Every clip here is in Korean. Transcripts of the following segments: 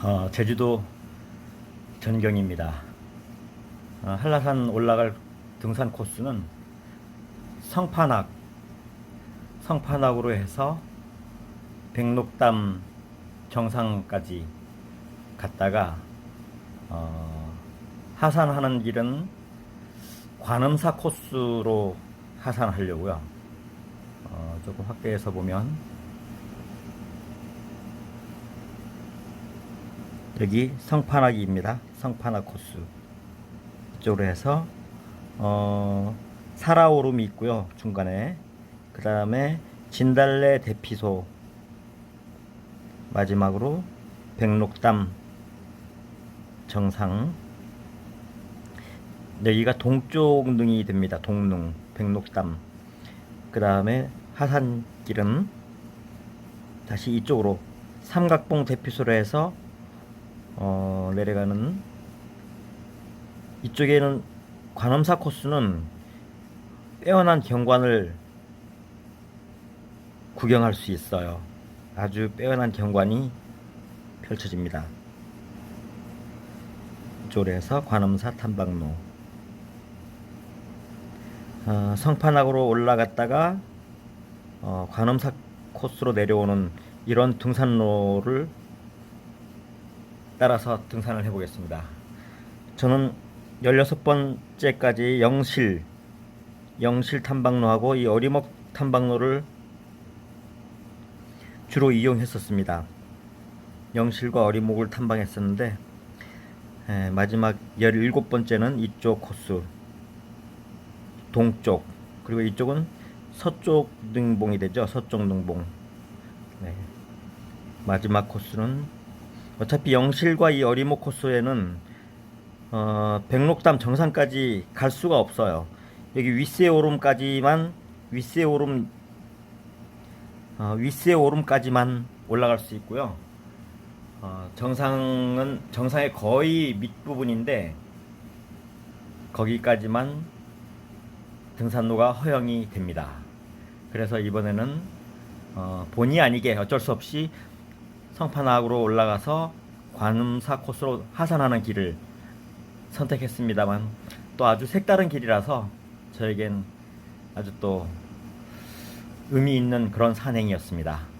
어, 제주도 전경입니다. 어, 한라산 올라갈 등산 코스는 성판악, 성판악으로 해서 백록담 정상까지 갔다가 어, 하산하는 길은 관음사 코스로 하산하려고요. 어, 조금 확대해서 보면 여기 성판악입니다. 성판악 코스 이쪽으로 해서 어, 사라오름이 있고요. 중간에 그 다음에 진달래 대피소 마지막으로 백록담 정상 여기가 동쪽 능이 됩니다. 동능 백록담 그 다음에 하산길은 다시 이쪽으로 삼각봉 대피소로 해서 어, 내려가는 이쪽에는 관음사 코스는 빼어난 경관을 구경할 수 있어요. 아주 빼어난 경관이 펼쳐집니다. 이쪽으로 해서 관음사 탐방로 어, 성판악으로 올라갔다가 어, 관음사 코스로 내려오는 이런 등산로를 따라서 등산을 해보겠습니다. 저는 16번째까지 영실, 영실 탐방로하고 이 어리목 탐방로를 주로 이용했었습니다. 영실과 어리목을 탐방했었는데 에, 마지막 17번째는 이쪽 코스 동쪽 그리고 이쪽은 서쪽 능봉이 되죠. 서쪽 능봉 네. 마지막 코스는 어차피 영실과 이 어리목 코스에는 어, 백록담 정상까지 갈 수가 없어요. 여기 윗세 오름까지만 윗세 오름 어, 윗세 오름까지만 올라갈 수 있고요. 어, 정상은 정상의 거의 밑부분인데 거기까지만 등산로가 허용이 됩니다. 그래서 이번에는 어, 본의 아니게 어쩔 수 없이 성판악으로 올라가서 관음사 코스로 하산하는 길을 선택했습니다만 또 아주 색다른 길이라서 저에겐 아주 또 의미 있는 그런 산행이었습니다.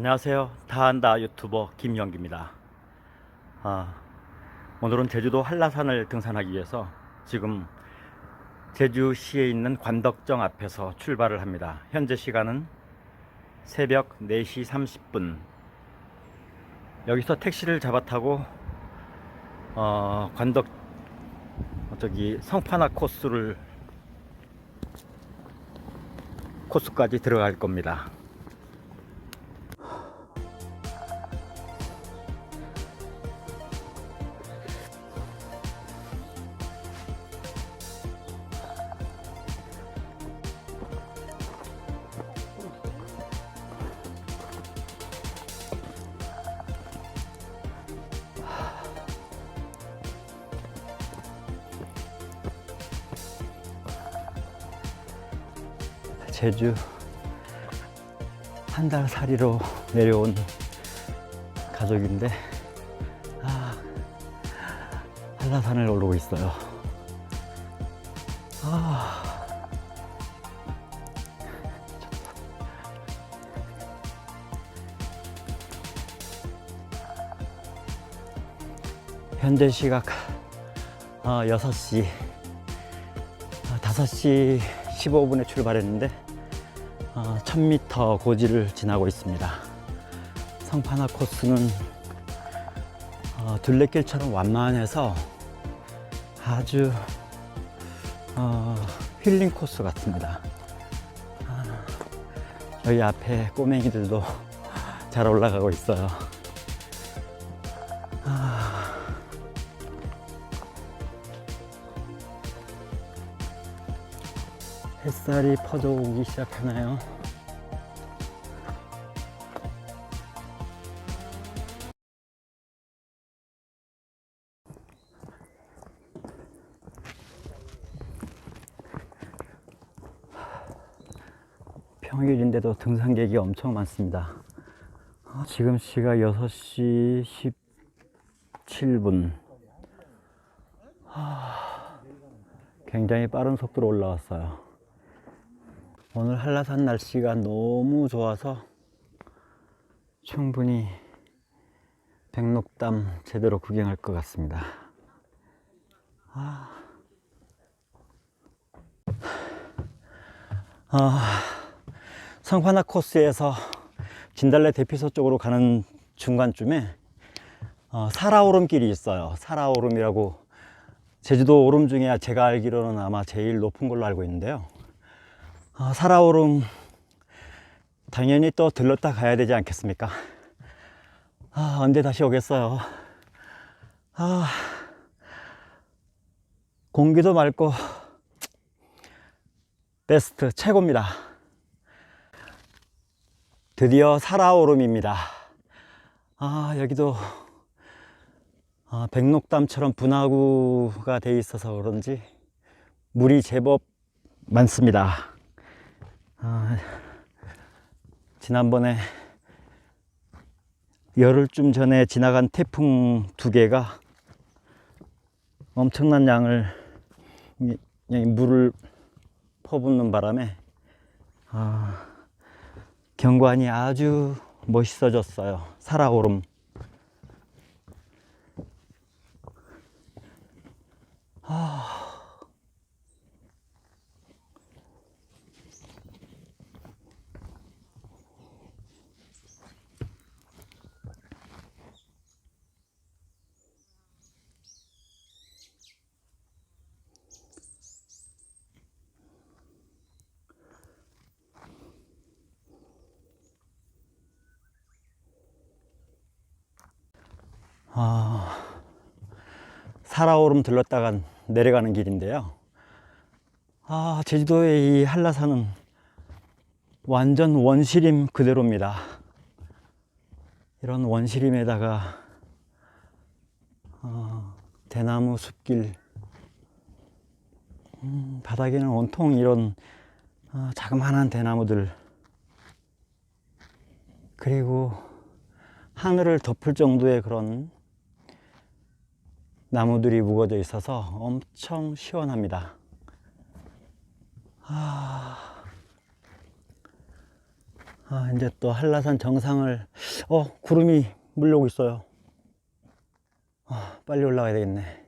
안녕하세요. 다한다 유튜버 김영기입니다. 아, 오늘은 제주도 한라산을 등산하기 위해서 지금 제주시에 있는 관덕정 앞에서 출발을 합니다. 현재 시간은 새벽 4시 30분. 여기서 택시를 잡아 타고 어, 관덕 저기 성판악 코스를 코스까지 들어갈 겁니다. 제주 한 달 살이로 내려온 가족인데 아, 한라산을 오르고 있어요. 아, 현재 시각 어, 6시 아, 5시 15분에 출발했는데 어, 1000m 고지를 지나고 있습니다. 성판화 코스는 어, 둘레길처럼 완만해서 아주 어, 힐링 코스 같습니다. 아, 여기 앞에 꼬맹이들도 잘 올라가고 있어요. 햇살이 퍼져오기 시작하나요? 평일인데도 등산객이 엄청 많습니다. 아, 지금 시각 6시 17분. 아, 굉장히 빠른 속도로 올라왔어요. 오늘 한라산 날씨가 너무 좋아서 충분히 백록담 제대로 구경할 것 같습니다. 아, 성화나 코스에서 진달래 대피소 쪽으로 가는 중간쯤에 어, 사라오름길이 있어요. 사라오름이라고 제주도 오름 중에 제가 알기로는 아마 제일 높은 걸로 알고 있는데요. 아, 사라오름 당연히 또 들렀다 가야 되지 않겠습니까? 아, 언제 다시 오겠어요. 아, 공기도 맑고 베스트 최고입니다. 드디어 사라오름입니다. 아, 여기도 아, 백록담처럼 분화구가 돼 있어서 그런지 물이 제법 많습니다. 아, 지난번에 열흘쯤 전에 지나간 태풍 두 개가 엄청난 양을 물을 퍼붓는 바람에 아, 경관이 아주 멋있어졌어요. 살아오름. 아, 들렀다가 내려가는 길인데요. 아, 제주도의 이 한라산은 완전 원시림 그대로입니다. 이런 원시림에다가 어, 대나무 숲길, 음, 바닥에는 온통 이런 어, 자그마한 대나무들, 그리고 하늘을 덮을 정도의 그런 나무들이 묵어져 있어서 엄청 시원합니다. 아, 아, 이제 또 한라산 정상을, 어, 구름이 물려오고 있어요. 아, 빨리 올라가야 되겠네.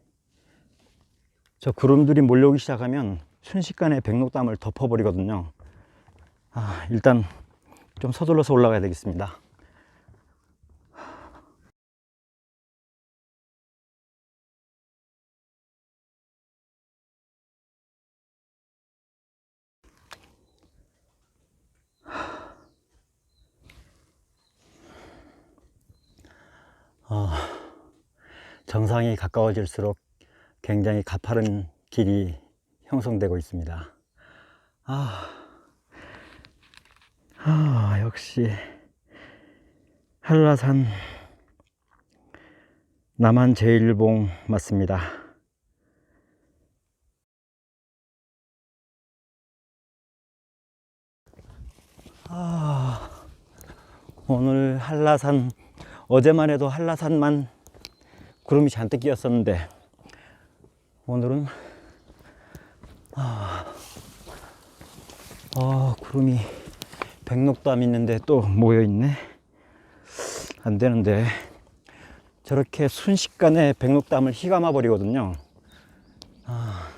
저 구름들이 몰려오기 시작하면 순식간에 백록담을 덮어버리거든요. 아, 일단 좀 서둘러서 올라가야 되겠습니다. 정상이 가까워질수록 굉장히 가파른 길이 형성되고 있습니다. 아, 아 역시 한라산 남한 제일봉 맞습니다. 아, 오늘 한라산 어제만 해도 한라산만 구름이 잔뜩 끼었었는데 오늘은 아, 아 구름이 백록담 있는데 또 모여 있네. 안 되는데 저렇게 순식간에 백록담을 휘감아 버리거든요. 아,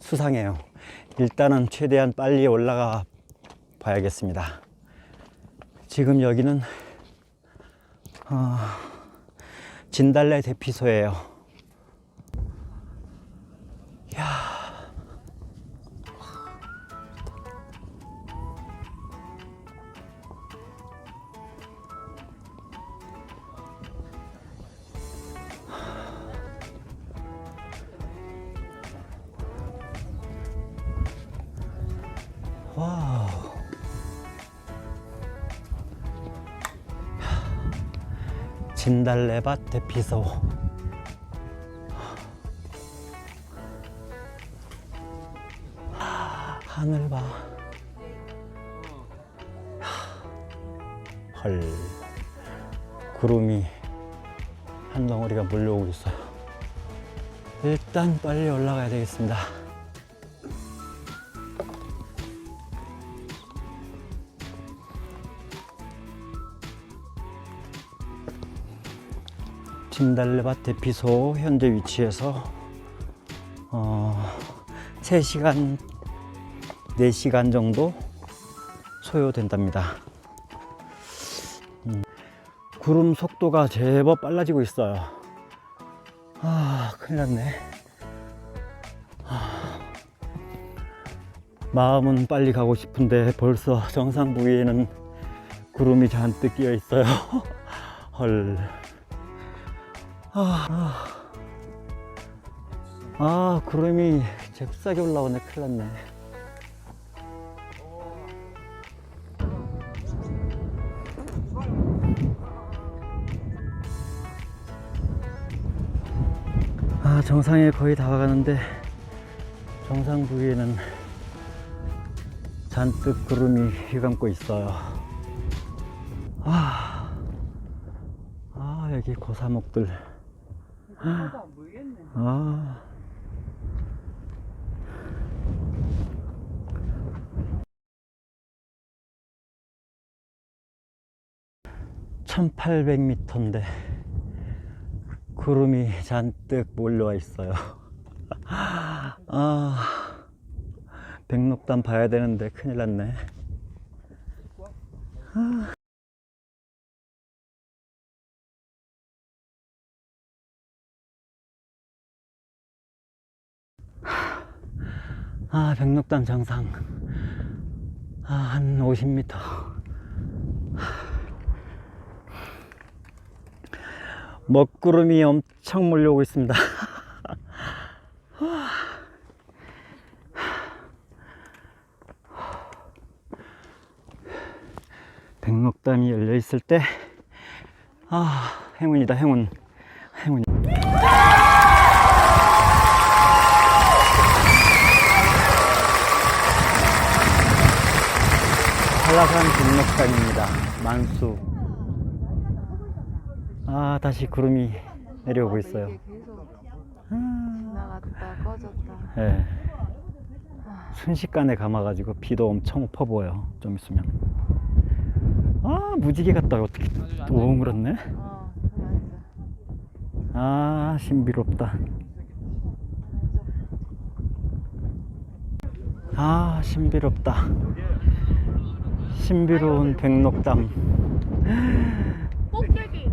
수상해요. 일단은 최대한 빨리 올라가 봐야겠습니다. 지금 여기는 아, 진달래 대피소예요. 진달래밭 대피소. 하늘 봐. 헐, 구름이 한 덩어리가 몰려오고 있어요. 일단 빨리 올라가야 되겠습니다. 진달래밭 대피소 현재 위치에서 어, 3시간, 4시간 정도 소요된답니다. 음, 구름 속도가 제법 빨라지고 있어요. 아, 큰일 났네. 아, 마음은 빨리 가고 싶은데 벌써 정상 부위에는 구름이 잔뜩 끼어 있어요. 헐. 아, 아. 아, 구름이 잽싸게 올라오네. 큰일 났네. 아, 정상에 거의 다 와가는데 정상 부위에는 잔뜩 구름이 휘감고 있어요. 아, 아 여기 고사목들. 아. (1800m인데) 구름이 잔뜩 몰려와 있어요. 아 백록담 봐야 되는데 큰일 났네. 아, 백록담 정상. 아, 한 50m. 먹구름이 엄청 몰려오고 있습니다. 백록담이 열려 있을 때, 아, 행운이다, 행운. 행운. 한라산 백록담입니다. 만수. 아, 다시 구름이 내려오고 있어요. 아, 지나갔다 꺼졌다. 예. 순식간에 감아가지고 비도 엄청 보여요. 좀 있으면. 아, 무지개 같다. 어떻게 또 그렇네? 어. 아, 신비롭다. 아, 신비롭다. 신비로운 백록담. 꼭대기.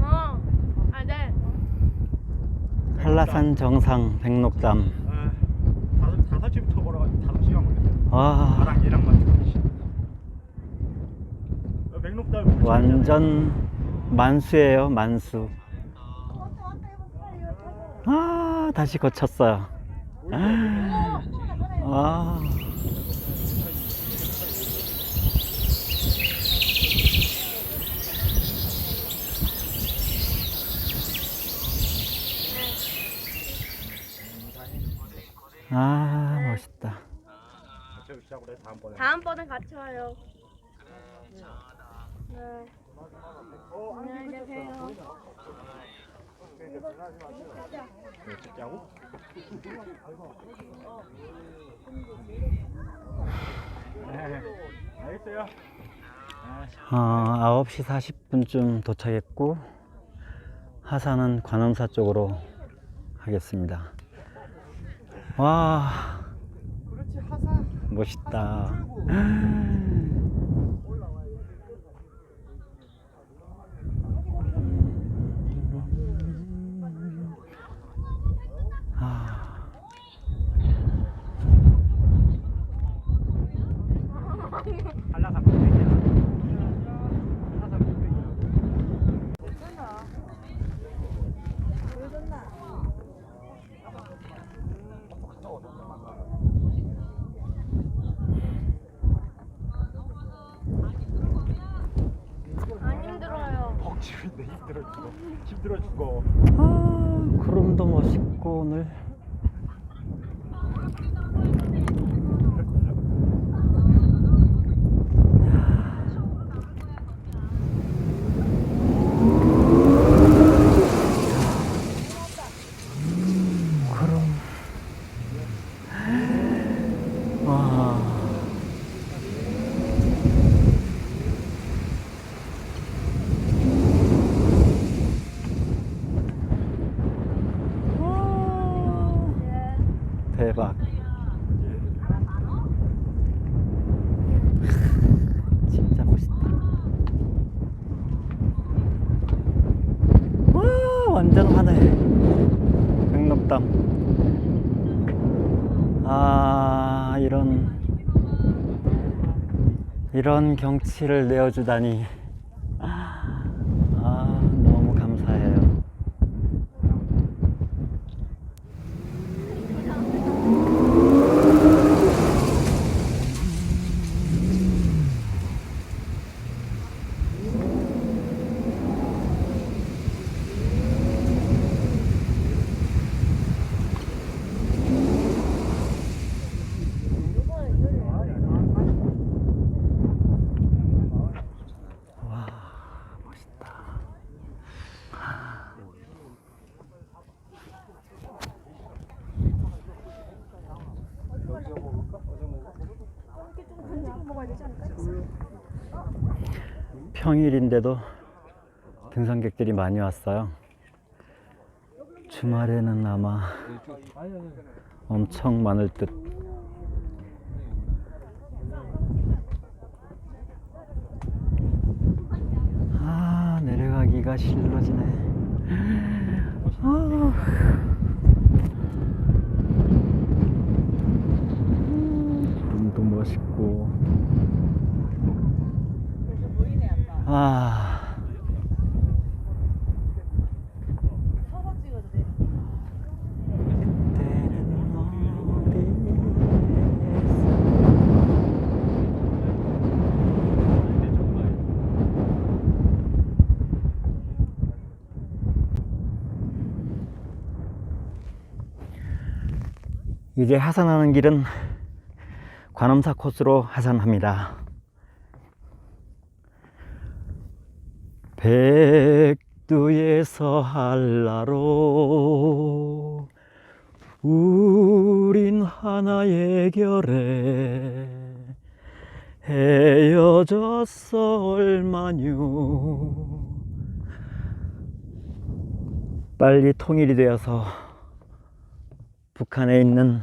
어, 아, 네. 한라산 정상 백록담. 다섯 다섯 시부터 걸어가지고 다섯 시간 걸렸어요. 와, 나랑 얘랑 맞춰. 맥록담 완전 만수예요, 만수. 아, 다시 거쳤어요. 아. 아, 멋있다. 다음번에. 같이 와요. 네. 안녕히 계세요. 네. 네, 알겠어요. 어, 9시 40분쯤 도착했고 하산은 관음사 쪽으로 하겠습니다. 와, 멋있다. 아, 한라산 꼭대기야. 한라산 꼭대기야. 안 벅치는데 힘들어 죽어. 힘들어 죽어. 아, 구름도 멋있고 오늘. 완전 환해. 백록담. 아, 이런, 이런 경치를 내어주다니. 아, 너무 감사해요. 평일인데도 등산객들이 많이 왔어요. 주말에는 아마 엄청 많을 듯. 아, 내려가기가 싫어지네. 아. 구름도 멋있고. 아. 이제 하산하는 길은 관음사 코스로 하산합니다. 백두에서 한라로 우린 하나의 결에 헤어졌어 얼마뇨 빨리 통일이 되어서 북한에 있는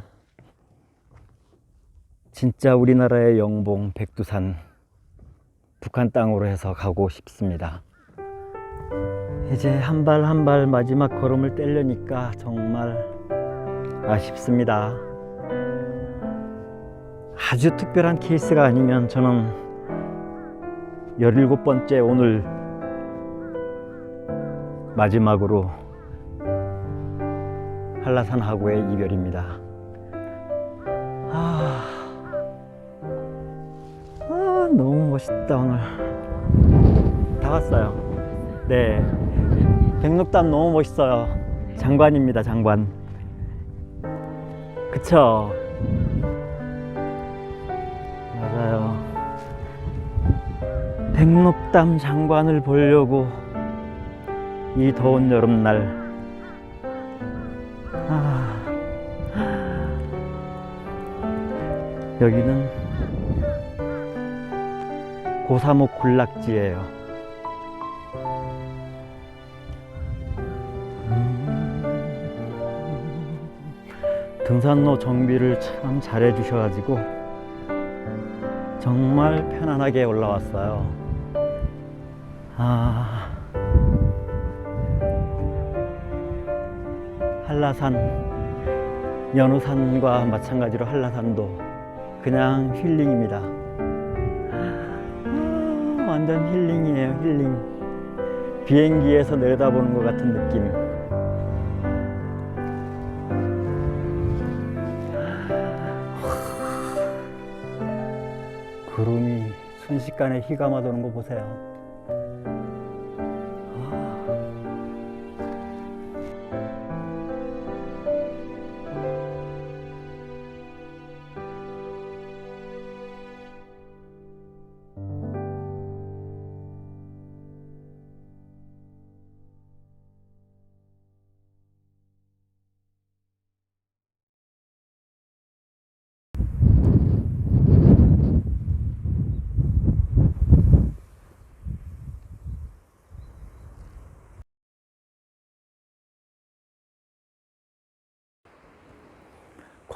진짜 우리나라의 영봉 백두산 북한 땅으로 해서 가고 싶습니다. 이제 한 발 한 발 마지막 걸음을 떼려니까 정말 아쉽습니다. 아주 특별한 케이스가 아니면 저는 17번째 오늘 마지막으로 한라산 하고의 이별입니다. 아, 아 너무 멋있다 오늘. 다 왔어요. 네. 백록담 너무 멋있어요. 장관입니다, 장관. 그쵸? 맞아요. 백록담 장관을 보려고 이 더운 여름날 아, 여기는 고사목 군락지예요. 등산로 정비를 참 잘해 주셔가지고 정말 편안하게 올라왔어요. 아, 한라산, 연우산과 마찬가지로 한라산도 그냥 힐링입니다. 아, 완전 힐링이에요, 힐링. 비행기에서 내려다보는 것 같은 느낌. 순식간에 휘감아 도는 거 보세요.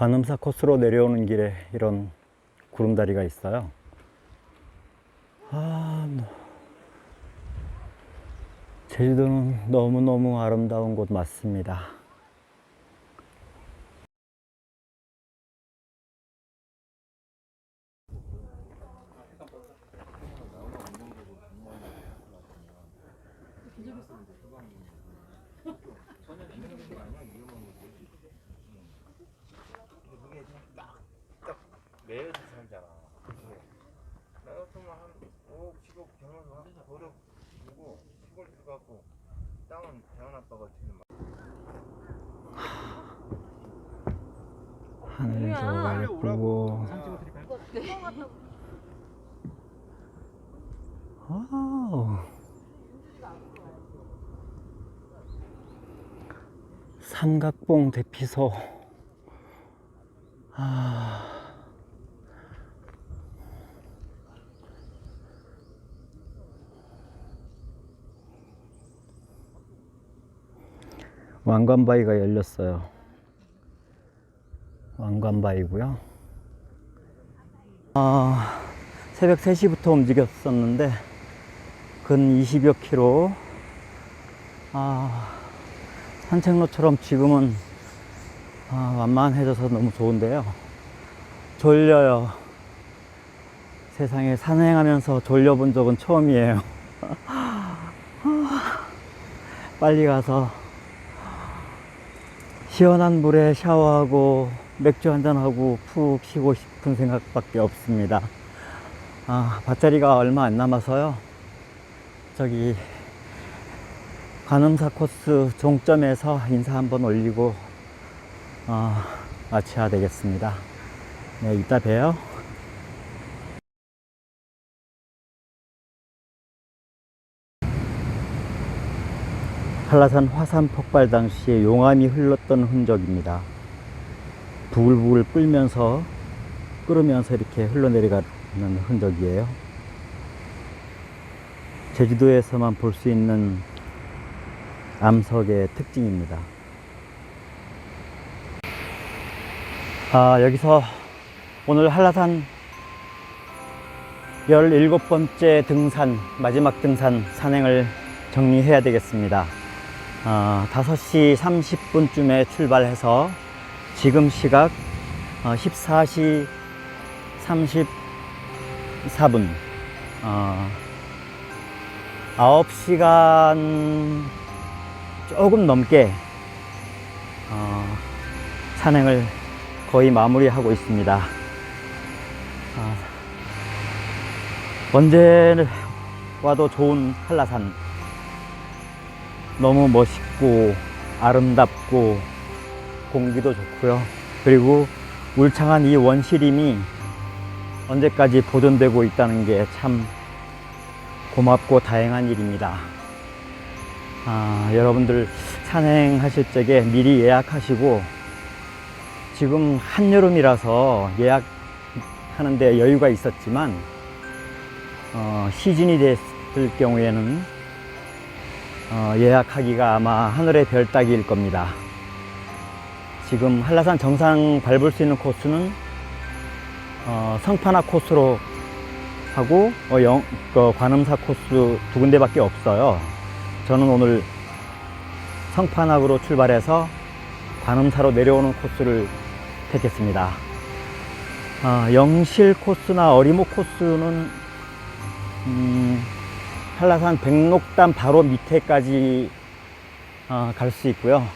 관음사 코스로 내려오는 길에 이런 구름다리가 있어요. 아, 너- 제주도는 너무너무 아름다운 곳 맞습니다. 매여서 살잖아. 나 같으면 한 5억, 10억 경험을 버려 두고 시골 들어가고 땅은 대한 아빠가 지금 하늘도 예쁘고 와우. 삼각봉 대피소 아. 왕관바위가 열렸어요. 왕관바위고요. 아, 새벽 3시부터 움직였었는데 근 20여 킬로 아, 산책로처럼 지금은 아, 완만해져서 너무 좋은데요. 졸려요. 세상에 산행하면서 졸려본 적은 처음이에요. 빨리 가서 시원한 물에 샤워하고 맥주 한잔하고 푹 쉬고 싶은 생각밖에 없습니다. 아, 밭자리가 얼마 안 남아서요. 저기, 관음사 코스 종점에서 인사 한번 올리고, 어, 마쳐야 되겠습니다. 네, 이따 봬요. 한라산 화산 폭발 당시에 용암이 흘렀던 흔적입니다. 부글부글 끓면서 끓으면서 이렇게 흘러내려가는 흔적이에요. 제주도에서만 볼 수 있는 암석의 특징입니다. 아, 여기서 오늘 한라산 17번째 등산, 마지막 등산 산행을 정리해야 되겠습니다. 어, 5시 30분쯤에 출발해서 지금 시각 어, 14시 34분 어, 9시간 조금 넘게 어, 산행을 거의 마무리하고 있습니다. 아, 언제 와도 좋은 한라산 너무 멋있고 아름답고 공기도 좋고요. 그리고 울창한 이 원시림이 언제까지 보존되고 있다는 게 참 고맙고 다행한 일입니다. 아, 여러분들 산행하실 적에 미리 예약하시고 지금 한여름이라서 예약하는데 여유가 있었지만 어, 시즌이 됐을 경우에는 어, 예약하기가 아마 하늘의 별 따기일 겁니다. 지금 한라산 정상 밟을 수 있는 코스는 어, 성파나 코스로 하고 어, 영, 그 관음사 코스 두 군데밖에 없어요. 저는 오늘 성판악으로 출발해서 관음사로 내려오는 코스를 택했습니다. 아, 영실 코스나 어리목 코스는 음, 한라산 백록담 바로 밑에까지 아, 갈수 있고요.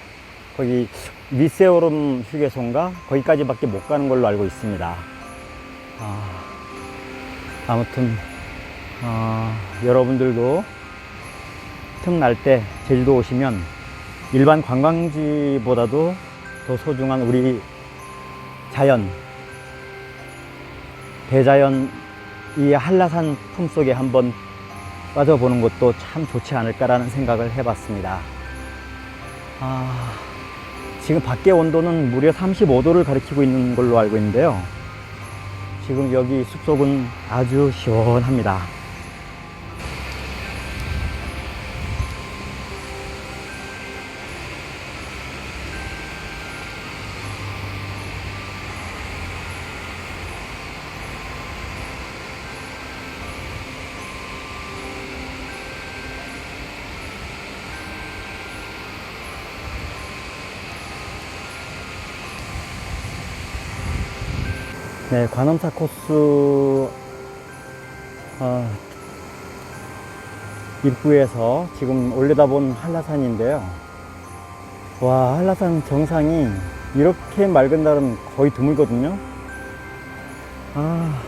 거기 미세오름 휴게소인가 거기까지밖에 못 가는 걸로 알고 있습니다. 아, 아무튼 어, 여러분들도 틈 날 때 제주도 오시면 일반 관광지보다도 더 소중한 우리 자연, 대자연 이 한라산 품속에 한번 빠져보는 것도 참 좋지 않을까라는 생각을 해봤습니다. 아, 지금 밖에 온도는 무려 35도를 가리키고 있는 걸로 알고 있는데요. 지금 여기 숲속은 아주 시원합니다. 네, 관음사 코스 어, 입구에서 지금 올려다본 한라산인데요. 와, 한라산 정상이 이렇게 맑은 날은 거의 드물거든요. 아,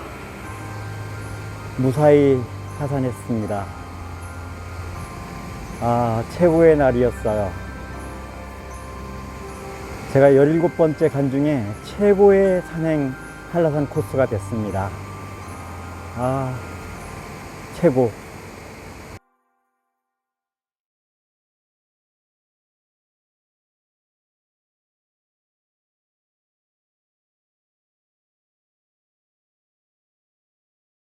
무사히 하산했습니다. 아, 최고의 날이었어요. 제가 17번째 간 중에 최고의 산행 한라산 코스가 됐습니다. 아, 최고.